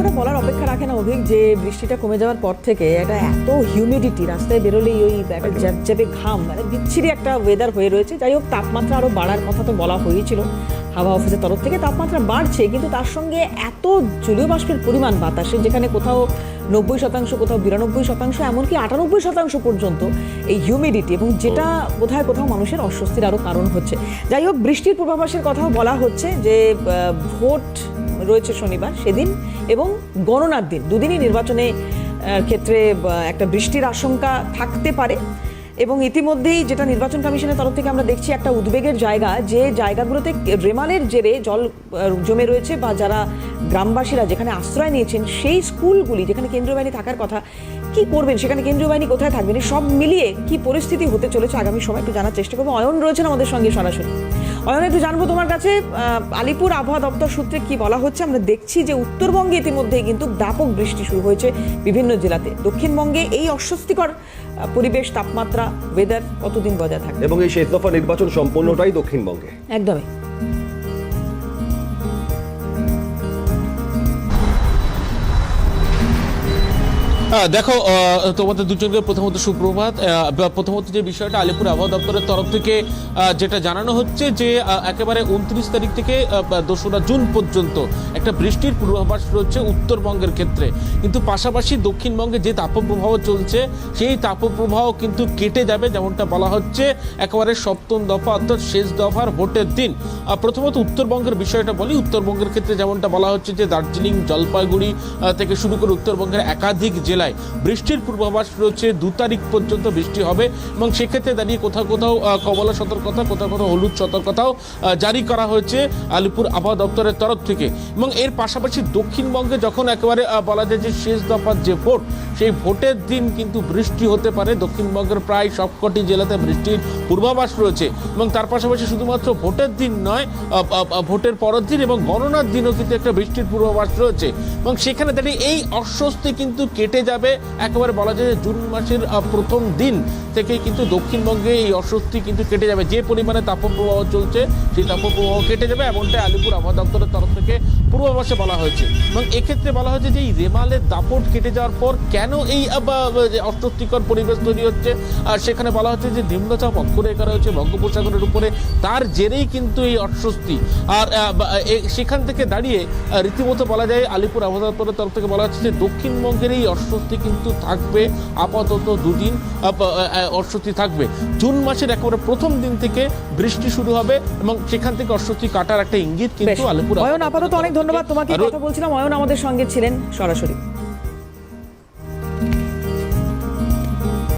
কথাটা বলার অপেক্ষা রাখে না অভিক, যে বৃষ্টিটা কমে যাওয়ার পর থেকে একটা এত হিউমিডিটি রাস্তায় বেরোলেই ওই একটা জ্যাপজ্যাপে ঘাম মানে বিচ্ছিরি একটা ওয়েদার হয়ে রয়েছে। যাই হোক, তাপমাত্রা আরও বাড়ার কথা তো বলা হয়েছিল হাওয়া অফিসের তরফ থেকে। তাপমাত্রা বাড়ছে, কিন্তু তার সঙ্গে এত জলীয় বাষ্পের পরিমাণ বাতাসে, যেখানে কোথাও নব্বই শতাংশ, কোথাও বিরানব্বই শতাংশ, এমনকি আটানব্বই শতাংশ পর্যন্ত এই হিউমিডিটি এবং যেটা বোধহয় কোথাও মানুষের অস্বস্তির আরও কারণ হচ্ছে। যাই হোক, বৃষ্টির পূর্বাভাসের কথাও বলা হচ্ছে যে ভোট রয়েছে শনিবার, সেদিন এবং গণনার দিন। দুদিনই নির্বাচনে ক্ষেত্রে একটা বৃষ্টির আশঙ্কা থাকতে পারে এবং ইতিমধ্যেই যেটা নির্বাচন কমিশনের তরফ থেকে আমরা দেখছি একটা উদ্বেগের জায়গা, যে জায়গাগুলোতে রেমালের জেরে জল জমে রয়েছে বা যারা গ্রামবাসীরা যেখানে আশ্রয় নিয়েছেন, সেই স্কুলগুলি যেখানে কেন্দ্রীয় বাহিনী থাকার কথা, কি করবেন? সেখানে কেন্দ্রীয় বাহিনী কোথায় থাকবেন? সব মিলিয়ে কি পরিস্থিতি হতে চলেছে আগামী সময় একটু জানার চেষ্টা করব। অয়ন রয়েছেন আমাদের সঙ্গে সরাসরি। অয়ন একটু জানব তোমার কাছে আলিপুর আবহাওয়া দপ্তর সূত্রে কি বলা হচ্ছে? আমরা দেখছি যে উত্তরবঙ্গে ইতিমধ্যে কিন্তু ব্যাপক বৃষ্টি শুরু হয়েছে বিভিন্ন জেলাতে। দক্ষিণবঙ্গে এই অস্বস্তিকর পরিবেশ তাপমাত্রা ওয়েদার কতদিন বজায় থাকবে? এবং এই শেষ দফা নির্বাচন সম্পূর্ণটাই দক্ষিণবঙ্গে। একদমই। দেখো তোমাদের দুজনকে প্রথমত সুপ্রভাত। প্রথমত যে বিষয়টা আলিপুর আবহাওয়া দপ্তরের তরফ থেকে যেটা জানানো হচ্ছে যে একেবারে উনত্রিশ তারিখ থেকে দোসরা জুন পর্যন্ত একটা বৃষ্টির পূর্বাভাস রয়েছে উত্তরবঙ্গের ক্ষেত্রে। কিন্তু পাশাপাশি দক্ষিণবঙ্গে যে তাপপ্রবাহ চলছে, সেই তাপপ্রবাহ কিন্তু কেটে যাবে, যেমনটা বলা হচ্ছে, একেবারে সপ্তম দফা, অর্থাৎ শেষ দফার ভোটের দিন। প্রথমত উত্তরবঙ্গের বিষয়টা বলি। উত্তরবঙ্গের ক্ষেত্রে যেমনটা বলা হচ্ছে যে, দার্জিলিং, জলপাইগুড়ি থেকে শুরু করে উত্তরবঙ্গের একাধিক জেলায়। বৃষ্টির পূর্বাভাস রয়েছে, দু তারিখ পর্যন্ত বৃষ্টি হবে এবং সেক্ষেত্রে দাঁড়িয়ে কোথাও কোথাও কমলা সতর্কতা, কোথাও কোথাও হলুদ সতর্কতাও জারি করা হয়েছে আলিপুর আবহাওয়া দপ্তরের তরফ থেকে। এবং এর পাশাপাশি দক্ষিণবঙ্গে যখন একেবারে বলা যায় যে শেষ দফার যে ভোট সেই ভোটের দিন কিন্তু বৃষ্টি হতে পারে। দক্ষিণবঙ্গের প্রায় সবকটি জেলাতে বৃষ্টির পূর্বাভাস রয়েছে এবং তার পাশাপাশি শুধুমাত্র ভোটের দিন নয় ভোটের পরের দিন এবং গণনার দিনও কিন্তু একটা বৃষ্টির পূর্বাভাস রয়েছে। এবং সেখানে দাঁড়িয়ে এই অস্বস্তি কিন্তু কেটে যাবে। একেবারে বলা যায় জুন মাসের প্রথম দিন থেকেই কিন্তু দক্ষিণবঙ্গে এই অস্বস্তি কিন্তু কেটে যাবে। যে পরিমাণে তাপপ্রবাহ চলছে, সেই তাপপ্রবাহ কেটে যাবে। এমনটাই আলিপুর আবহাওয়া দপ্তরের তরফ থেকে পূর্বাভাসে বলা হয়েছে। এবং এক্ষেত্রে বলা হয়েছে যে এই রেমালের দাপট কেটে যাওয়ার পর কেন এই বা, যে অস্বস্তিকর পরিবেশ তৈরি হচ্ছে? আর সেখানে বলা হচ্ছে যে নিম্নচাপ অক্ষরেখা রয়েছে বঙ্গোপসাগরের উপরে তার জেরেই কিন্তু এই অস্বস্তি। আর সেখান থেকে দাঁড়িয়ে রীতিমতো বলা যায় আলিপুর আবহাওয়া দপ্তরের তরফ থেকে বলা হচ্ছে যে দক্ষিণবঙ্গের এই অস্বস্তি কিন্তু থাকবে আপাতত দুদিন অস্বস্তি থাকবে। জুন মাসের একেবারে প্রথম দিন থেকে বৃষ্টি শুরু হবে এবং সেখান থেকে অস্বস্তি কাটার একটা ইঙ্গিত কিন্তু আলিপুর অয়ন আপাতত অনেক ধন্যবাদ তোমাকে। কথা বলছিলাম অয়ন আমাদের সঙ্গে ছিলেন সরাসরি।